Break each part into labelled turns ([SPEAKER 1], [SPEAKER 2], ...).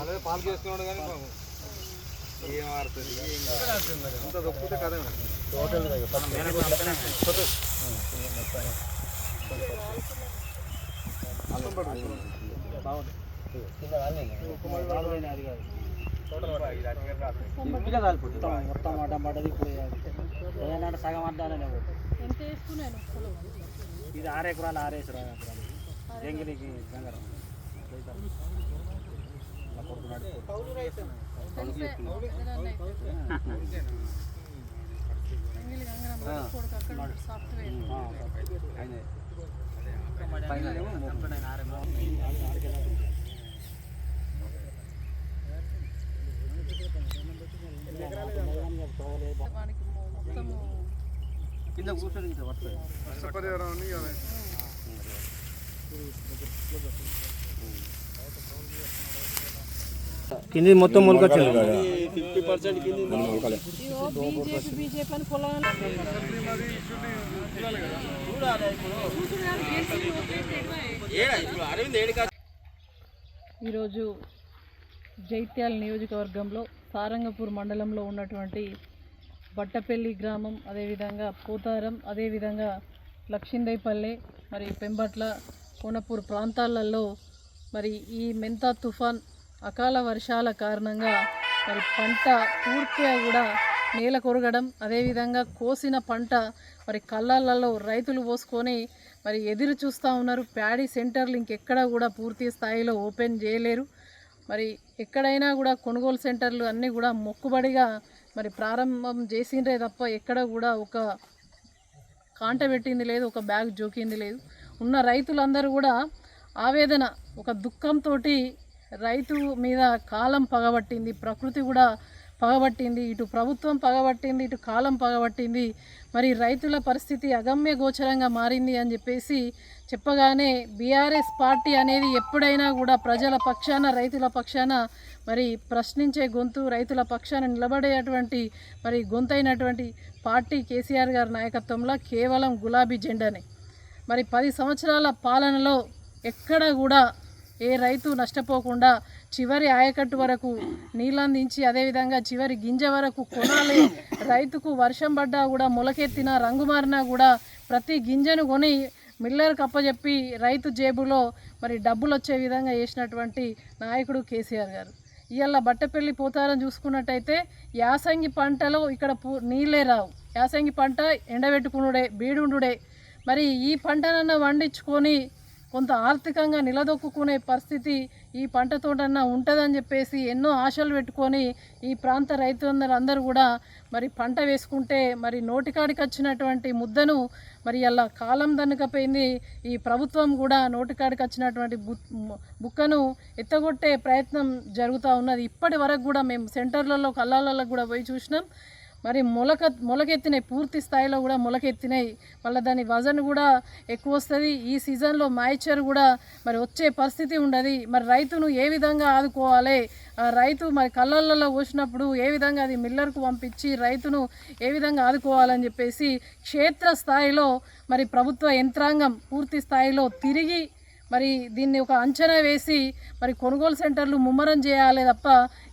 [SPEAKER 1] అలాగే పాలు చేసుకున్నాడు కానీ పాపం ఏం ఆడుతుంది అంత దొక్కుతే కదే
[SPEAKER 2] మొత్తం అడ్డం పడ్డది ఇప్పుడు ఏదంటే సగం అడ్డాలనే
[SPEAKER 3] ఎంత వేసుకున్నాను
[SPEAKER 2] ఇది ఆరు ఎకరాలు ఆరు ఎకరాలు గంగరం కింద కూర్చొని వస్తుంది
[SPEAKER 1] నష్టపరిహారం అని కదా.
[SPEAKER 2] కింది మొత్తం మొలకొచ్చింది
[SPEAKER 3] ఈరోజు జైత్యాల నియోజకవర్గంలో సారంగపూర్ మండలంలో ఉన్నటువంటి బట్టపల్లి గ్రామం అదేవిధంగా పోతారం అదేవిధంగా లక్షిందైపల్లె మరి పెంబట్ల కోనపూర్ ప్రాంతాలలో మరి ఈ మెంతా తుఫాన్ అకాల వర్షాల కారణంగా మరి పంట పూర్తిగా కూడా నేల కొరగడం అదేవిధంగా కోసిన పంట మరి కళ్ళల్లో రైతులు పోసుకొని మరి ఎదురు చూస్తూ ఉన్నారు. ప్యాడీ సెంటర్లు ఇంకెక్కడ కూడా పూర్తి స్థాయిలో ఓపెన్ చేయలేరు. మరి ఎక్కడైనా కూడా కొనుగోలు సెంటర్లు అన్నీ కూడా మొక్కుబడిగా మరి ప్రారంభం చేసిండ్రే తప్ప ఎక్కడ కూడా ఒక కాంట పెట్టింది లేదు ఒక బ్యాగ్ జోకింది లేదు. ఉన్న రైతులందరూ కూడా ఆవేదన ఒక దుఃఖంతో రైతు మీద కాలం పగబట్టింది ప్రకృతి కూడా పగబట్టింది ఇటు ప్రభుత్వం పగబట్టింది ఇటు కాలం పగబట్టింది. మరి రైతుల పరిస్థితి అగమ్య గోచరంగా మారింది అని చెప్పేసి చెప్పగానే బీఆర్ఎస్ పార్టీ అనేది ఎప్పుడైనా కూడా ప్రజల పక్షాన రైతుల పక్షాన మరి ప్రశ్నించే గొంతు రైతుల పక్షాన నిలబడేటువంటి మరి గొంతైనటువంటి పార్టీ కేసీఆర్ గారి నాయకత్వంలో కేవలం గులాబీ జెండానే. మరి పది సంవత్సరాల పాలనలో ఎక్కడ కూడా ఏ రైతు నష్టపోకుండా చివరి ఆయకట్టు వరకు నీళ్ళందించి అదేవిధంగా చివరి గింజ వరకు కొనాలి. రైతుకు వర్షం పడ్డా కూడా మొలకెత్తిన రంగు మారినా కూడా ప్రతి గింజను కొని మిల్లర్కి అప్పచెప్పి రైతు జేబులో మరి డబ్బులు వచ్చే విధంగా చేసినటువంటి నాయకుడు కేసీఆర్ గారు. ఇవాళ బట్టపల్లి పోతారని చూసుకున్నట్టయితే యాసంగి పంటలో ఇక్కడ పూ నీళ్ళే రావు. యాసంగి పంట ఎండబెట్టుకునుడే బీడుండుడే. మరి ఈ పంటనన్నా వండించుకొని కొంత ఆర్థికంగా నిలదొక్కునే పరిస్థితి ఈ పంట తోటన్నా ఉంటుందని చెప్పేసి ఎన్నో ఆశలు పెట్టుకొని ఈ ప్రాంత రైతులందరూ కూడా మరి పంట వేసుకుంటే మరి నోటికాడికి వచ్చినటువంటి ముద్దను మరి అలా కాలం దన్నుకపోయింది. ఈ ప్రభుత్వం కూడా నోటికాడికి వచ్చినటువంటి బుక్కను ఎత్తగొట్టే ప్రయత్నం జరుగుతూ ఉన్నది. ఇప్పటి వరకు కూడా మేము సెంటర్లలో కళ్ళాలలో కూడా పోయి చూసినాం. మరి మొలక మొలకెత్తినాయి పూర్తి స్థాయిలో కూడా మొలకెత్తినాయి మళ్ళీ దాని వజన్ కూడా ఎక్కువ వస్తుంది. ఈ సీజన్లో మాయిచర్ కూడా మరి వచ్చే పరిస్థితి ఉండదు. మరి రైతును ఏ విధంగా ఆదుకోవాలి? ఆ రైతు మరి కళ్ళల్లో పోసినప్పుడు ఏ విధంగా అది మిల్లర్కు పంపించి రైతును ఏ విధంగా ఆదుకోవాలని చెప్పేసి క్షేత్ర స్థాయిలో మరి ప్రభుత్వ యంత్రాంగం పూర్తి స్థాయిలో తిరిగి మరి దీన్ని ఒక అంచనా వేసి మరి కొనుగోలు సెంటర్లు ముమ్మరం చేయాలి తప్ప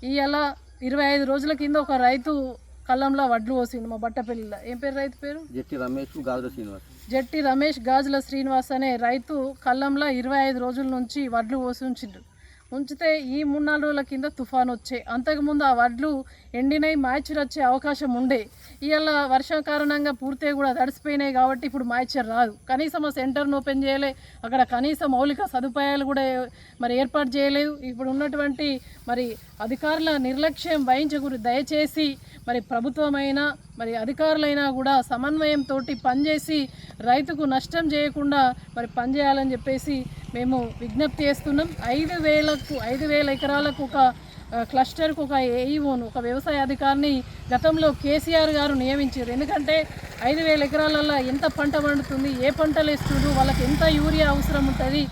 [SPEAKER 3] ఇవాళ ఇరవై ఐదు రోజుల కింద ఒక రైతు కళ్ళంలో వడ్లు పోసిండు మా బట్టపల్లిలో. ఏం పేరు రైతు పేరు?
[SPEAKER 2] జట్టి రమేష్ గాజుల శ్రీనివాస్.
[SPEAKER 3] జట్టి రమేష్ గాజుల శ్రీనివాస్ అనే రైతు కళ్ళంలో ఇరవై ఐదు రోజుల నుంచి వడ్లు పోసి ఉంచిండు. ఉంచితే ఈ మూడు నాలుగు రోజుల కింద తుఫాన్ వచ్చే. అంతకుముందు ఆ వడ్లు ఎండినై మాయిచర్ వచ్చే అవకాశం ఉండే. ఇవాళ వర్షం కారణంగా పూర్తిగా కూడా తడిసిపోయినాయి కాబట్టి ఇప్పుడు మాయిచర్ రాదు. కనీసం సెంటర్ను ఓపెన్ చేయలే. అక్కడ కనీస మౌలిక సదుపాయాలు కూడా మరి ఏర్పాటు చేయలేదు. ఇప్పుడు ఉన్నటువంటి మరి అధికారుల నిర్లక్ష్యం వహించకూడదు. దయచేసి మరి ప్రభుత్వమైనా మరి అధికారులైనా కూడా సమన్వయంతో పనిచేసి రైతుకు నష్టం చేయకుండా మరి పనిచేయాలని చెప్పేసి మేము విజ్ఞప్తి చేస్తున్నాం ఐదు వేలకు ఐదు వేల ఎకరాలకు ఒక క్లస్టర్కు ఒక ఏఈఓను ఒక వ్యవసాయ అధికారిని గతంలో కేసీఆర్ గారు నియమించారు. ఎందుకంటే ఐదు వేల ఎకరాలలో ఎంత పంట పండుతుంది ఏ పంటలు వేస్తుండ్రు వాళ్ళకి ఎంత యూరియా అవసరం ఉంటుంది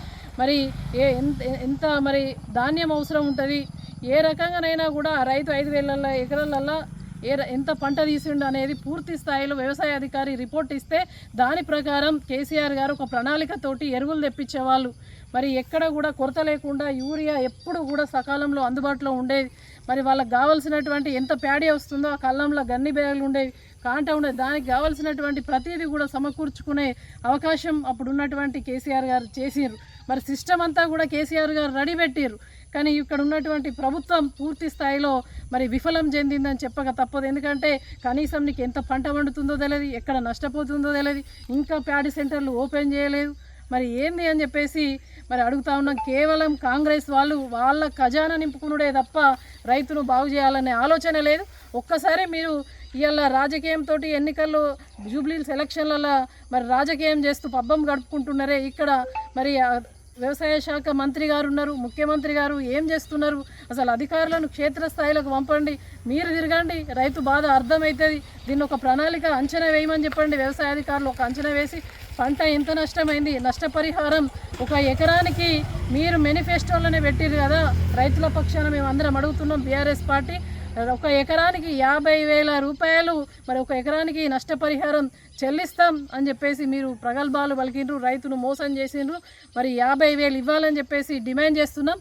[SPEAKER 3] మరి ఏ ఎంత ఎంత మరి ధాన్యం అవసరం ఉంటుంది ఏ రకంగానైనా కూడా ఆ రైతు ఐదు వేల ఎకరాలల్లో ఏ ఎంత పంట తీసిండు అనేది పూర్తి స్థాయిలో వ్యవసాయ అధికారి రిపోర్ట్ ఇస్తే దాని ప్రకారం కేసీఆర్ గారు ఒక ప్రణాళికతోటి ఎరువులు తెప్పించేవాళ్ళు. మరి ఎక్కడ కూడా కొరత లేకుండా యూరియా ఎప్పుడు కూడా సకాలంలో అందుబాటులో ఉండేది. మరి వాళ్ళకి కావాల్సినటువంటి ఎంత ప్యాడీ వస్తుందో ఆ కళ్ళంలో గన్ని బ్యాగులు ఉండేవి. కాంట ఉండేది. దానికి కావాల్సినటువంటి ప్రతిదీ కూడా సమకూర్చుకునే అవకాశం అప్పుడు ఉన్నటువంటి కేసీఆర్ గారు చేసిరు మరి సిస్టమ్ అంతా కూడా కేసీఆర్ గారు రెడీ పెట్టిరు కానీ ఇక్కడ ఉన్నటువంటి ప్రభుత్వం పూర్తి స్థాయిలో మరి విఫలం చెందిందని చెప్పక తప్పదు. ఎందుకంటే కనీసం నీకు ఎంత పంట పండుతుందో తెలియదు ఎక్కడ నష్టపోతుందో తెలియదు ఇంకా ప్యాడీ సెంటర్లు ఓపెన్ చేయలేదు. మరి ఏంది అని చెప్పేసి మరి అడుగుతా ఉన్నాం. కేవలం కాంగ్రెస్ వాళ్ళు వాళ్ళ ఖజానా నింపుకునుడే తప్ప రైతును బాగు చేయాలనే ఆలోచన లేదు. ఒక్కసారి మీరు ఇవాళ రాజకీయంతో ఎన్నికల్లో జూబ్లీ సెలక్షన్లలో మరి రాజకీయం చేస్తూ పబ్బం గడుపుకుంటున్నారే ఇక్కడ మరి వ్యవసాయ శాఖ మంత్రి గారు ఉన్నారు ముఖ్యమంత్రి గారు ఏం చేస్తున్నారు? అసలు అధికారులను క్షేత్రస్థాయిలోకి పంపండి మీరు తిరగండి రైతు బాధ అర్థమవుతుంది దీన్ని ఒక ప్రణాళిక అంచనా వేయమని చెప్పండి. వ్యవసాయ అధికారులు ఒక అంచనా వేసి పంట ఎంత నష్టమైంది నష్టపరిహారం ఒక ఎకరానికి మీరు మేనిఫెస్టోలోనే పెట్టిరు కదా రైతుల పక్షాన మేము అందరం అడుగుతున్నాం బీఆర్ఎస్ పార్టీ. ఒక ఎకరానికి యాభై వేల రూపాయలు మరి ఒక ఎకరానికి నష్టపరిహారం చెల్లిస్తాం అని చెప్పేసి మీరు ప్రగల్భాలు పలికిండ్రు రైతును మోసం చేసిండ్రు. మరి యాభై వేలు ఇవ్వాలని చెప్పేసి డిమాండ్ చేస్తున్నాం.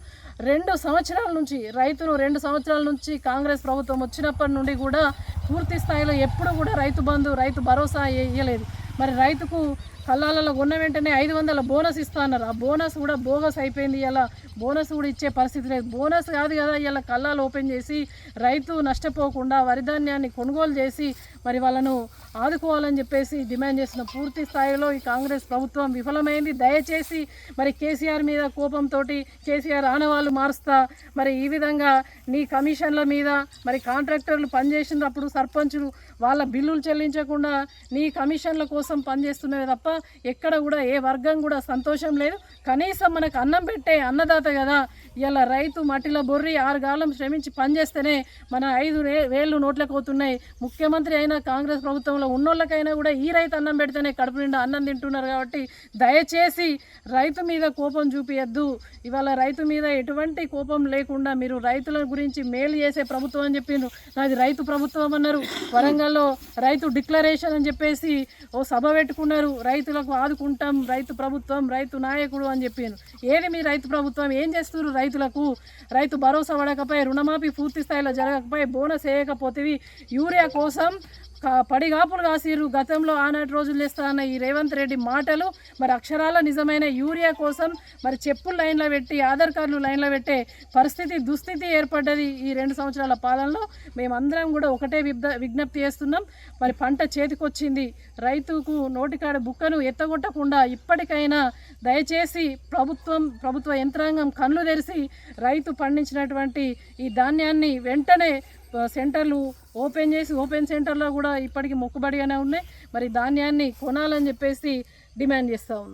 [SPEAKER 3] రెండు సంవత్సరాల నుంచి రైతును రెండు సంవత్సరాల నుంచి కాంగ్రెస్ ప్రభుత్వం వచ్చినప్పటి నుండి కూడా పూర్తి స్థాయిలో ఎప్పుడు కూడా రైతు బంధు రైతు భరోసా ఇవ్వలేదు మరి రైతుకు కళ్ళాలలో ఉన్న వెంటనే ఐదు వందల బోనస్ ఇస్తా అన్నారు. ఆ బోనస్ కూడా బోగస్ అయిపోయింది. ఇలా బోనస్ కూడా ఇచ్చే పరిస్థితి లేదు. బోనస్ కాదు కదా ఇలా కళ్ళాలు ఓపెన్ చేసి రైతు నష్టపోకుండా వరి ధాన్యాన్ని కొనుగోలు చేసి మరి వాళ్ళను ఆదుకోవాలని చెప్పేసి డిమాండ్ చేసిన పూర్తి స్థాయిలో ఈ కాంగ్రెస్ ప్రభుత్వం విఫలమైంది. దయచేసి మరి కేసీఆర్ మీద కోపంతో కేసీఆర్ ఆనవాళ్ళు మారుస్తా. మరి ఈ విధంగా నీ కమిషన్ల మీద మరి కాంట్రాక్టర్లు పనిచేసినప్పుడు సర్పంచులు వాళ్ళ బిల్లులు చెల్లించకుండా నీ కమిషన్ల కోసం పనిచేస్తున్నవి తప్ప ఎక్కడ కూడా ఏ వర్గం కూడా సంతోషం లేదు. కనీసం మనకు అన్నం పెట్టే అన్నదాత కదా. ఇలా రైతు మట్టిలో బొర్రి ఆరు గాలం శ్రమించి పనిచేస్తేనే మన ఐదు రే వేళ్ళు నోట్లకు అవుతున్నాయి ముఖ్యమంత్రి అయినా కాంగ్రెస్ ప్రభుత్వం ప్రభుత్వంలో ఉన్నోళ్ళకైనా కూడా ఈ రైతు అన్నం పెడితేనే కడుపు నిండా అన్నం తింటున్నారు కాబట్టి దయచేసి రైతు మీద కోపం చూపియద్దు. ఇవాళ రైతు మీద ఎటువంటి కోపం లేకుండా మీరు రైతుల గురించి మేలు చేసే ప్రభుత్వం అని చెప్పిండ్రు. నాది రైతు ప్రభుత్వం అన్నారు. వరంగల్లో రైతు డిక్లరేషన్ అని చెప్పేసి ఓ సభ పెట్టుకున్నారు. రైతులకు ఆదుకుంటాం రైతు ప్రభుత్వం రైతు నాయకుడు అని చెప్పిండ్రు ఏది మీ రైతు ప్రభుత్వం? ఏం చేస్తున్నారు రైతులకు? రైతు భరోసా పడకపోయి రుణమాఫీ పూర్తి స్థాయిలో జరగకపోయి బోనస్ వేయకపోతే యూరియా కోసం పడిగాపులు కాసిరు గతంలో ఆనాటి రోజులు ఇస్తానన్న ఈ రేవంత్ రెడ్డి మాటలు మరి అక్షరాల నిజమైన యూరియా కోసం మరి చెప్పులు లైన్లో పెట్టి ఆధార్ కార్డులు లైన్లో పెట్టే పరిస్థితి దుస్థితి ఏర్పడ్డది ఈ రెండు సంవత్సరాల పాలనలో. మేమందరం కూడా ఒకటే విజ్ఞప్తి చేస్తున్నాం. మరి పంట చేతికొచ్చింది. రైతుకు నోటికాడ బుక్కను ఎత్తగొట్టకుండా ఇప్పటికైనా దయచేసి ప్రభుత్వం ప్రభుత్వ యంత్రాంగం కళ్ళు తెరిచి రైతు పండించినటువంటి ఈ ధాన్యాన్ని వెంటనే సెంటర్లు ఓపెన్ చేసి ఓపెన్ సెంటర్లో కూడా ఇప్పటికీ మొక్కుబడిగానే ఉన్నాయి. మరి ధాన్యాన్ని కొనాలని చెప్పేసి డిమాండ్ చేస్తూ ఉన్నాం.